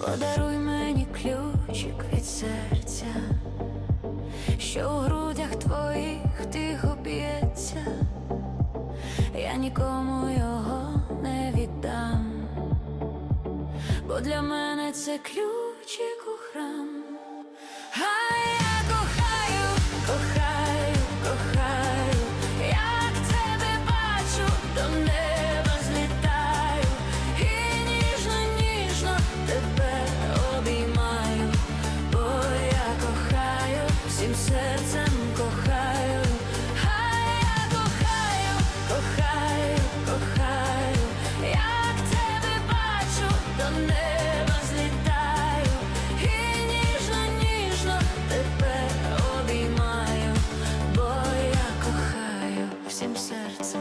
Подаруй мені ключик від серця, що у грудях твоїх тихо б'ється, я нікому його не віддам, бо для мене це ключ до злітаю і ніжно, ніжно тебе обіймаю, бо я кохаю всім серцем.